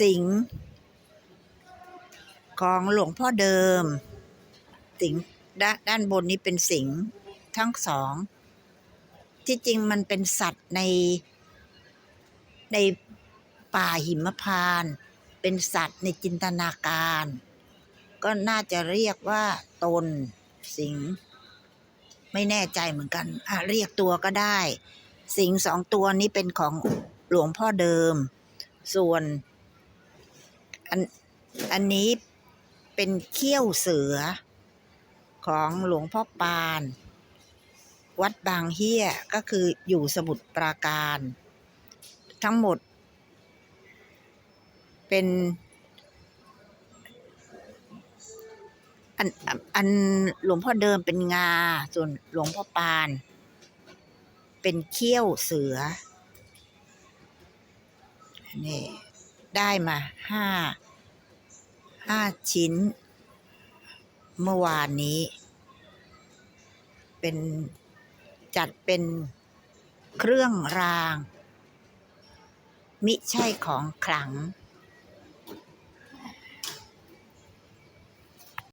สิงห์ของหลวงพ่อเดิม สิงห์ด้านด้านบนนี้เป็นสิงห์ทั้งสอง ที่จริงมันเป็นสัตว์ในในป่าหิมพานต์เป็นสัตว์ในจินตนาการ ก็น่าจะเรียกว่าตนสิงห์ไม่แน่ใจเหมือนกันอะเรียกตัวก็ได้ สิงห์สองตัวนี้เป็นของหลวงพ่อเดิม ส่วน อันอันนี้เป็นเขี้ยวเสือ ของหลวงพ่อปาน วัดบางเฮียก็คืออยู่สมุทรปราการ ทั้งหมด เป็นอันอันหลวงพ่อเดิมเป็นงา ส่วนหลวงพ่อปาน เป็นเขี้ยวเสือนี่ ได้มาห้าห้าชิ้น เมื่อวานนี้ เป็นจัดเป็นเครื่องราง มิใช่ของขลัง